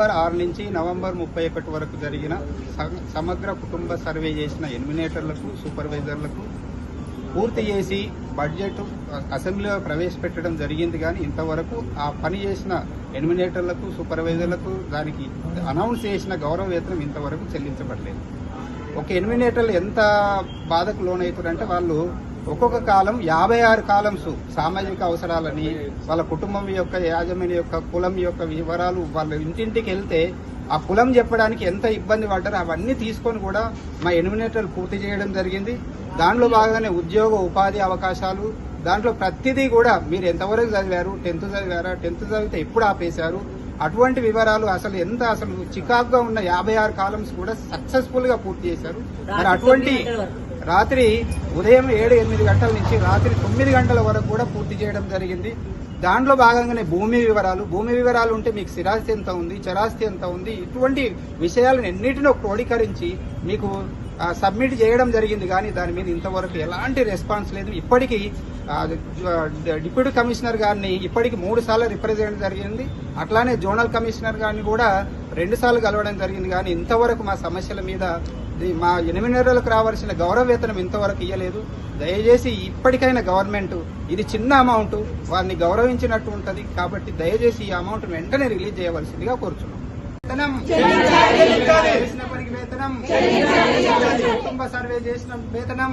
November ఆరు నుంచి November ముప్పై ఒకటి వరకు జరిగిన స- సమగ్ర కుటుంబ సర్వే చేసిన ఎలిమినేటర్లకు సూపర్వైజర్లకు పూర్తి చేసి బడ్జెట్ అసెంబ్లీలో ప్రవేశపెట్టడం జరిగింది కానీ ఇంతవరకు ఆ పని చేసిన ఎలిమినేటర్లకు సూపర్వైజర్లకు దానికి అనౌన్స్ చేసిన గౌరవ వేతనం ఇంతవరకు చెల్లించబడలేదు. ఒక ఎలిమినేటర్లు ఎంత బాధకు లోనవుతారంటే వాళ్ళు ఒక్కొక్క కాలం యాభై ఆరు కాలమ్స్ సామాజిక అవసరాలని వాళ్ళ కుటుంబం యొక్క యాజమాన్య యొక్క కులం యొక్క వివరాలు వాళ్ళ ఇంటింటికి వెళ్తే ఆ కులం చెప్పడానికి ఎంత ఇబ్బంది పడ్డారో అవన్నీ తీసుకొని కూడా మా ఎలిమినేటర్లు పూర్తి చేయడం జరిగింది. దాంట్లో భాగంగానే ఉద్యోగ ఉపాధి అవకాశాలు దాంట్లో ప్రతిదీ కూడా మీరు ఎంతవరకు చదివారు టెన్త్ చదివారా టెన్త్ చదివితే ఎప్పుడు ఆపేశారు అటువంటి వివరాలు అసలు ఎంత అసలు చికాకుగా ఉన్న యాభై ఆరు కాలమ్స్ కూడా సక్సెస్ఫుల్గా పూర్తి చేశారు. మరి అటువంటి రాత్రి ఉదయం ఏడు ఎనిమిది గంటల నుంచి రాత్రి తొమ్మిది గంటల వరకు కూడా పూర్తి చేయడం జరిగింది. దాంట్లో భాగంగానే భూమి వివరాలు భూమి వివరాలు ఉంటే మీకు స్థిరాస్తి ఎంత ఉంది చరాస్తి ఎంత ఉంది ఇటువంటి విషయాలను ఎన్నిటినో క్రోడీకరించి మీకు సబ్మిట్ చేయడం జరిగింది. కానీ దాని మీద ఇంతవరకు ఎలాంటి రెస్పాన్స్ లేదు. ఇప్పటికీ డిప్యూటీ కమిషనర్ గారిని ఇప్పటికి మూడు సార్లు రిప్రజెంట్ జరిగింది. అట్లానే జోనల్ కమిషనర్ గారిని కూడా రెండు సార్లు కలవడం జరిగింది కానీ ఇంతవరకు మా సమస్యల మీద మా ఎనిమిది రావాల్సిన గౌరవ వేతనం ఇంతవరకు ఇవ్వలేదు దయచేసి ఇప్పటికైనా గవర్నమెంట్ ఇది చిన్న అమౌంట్ వారిని గౌరవించినట్టు ఉంటది కాబట్టి దయచేసి ఈ అమౌంట్ వెంటనే రిలీజ్ చేయవలసిందిగా కోరుచున్నాం. వేతనం. చేసిన పనికి వేతనం. కుటుంబ సర్వే చేసిన. వేతనం.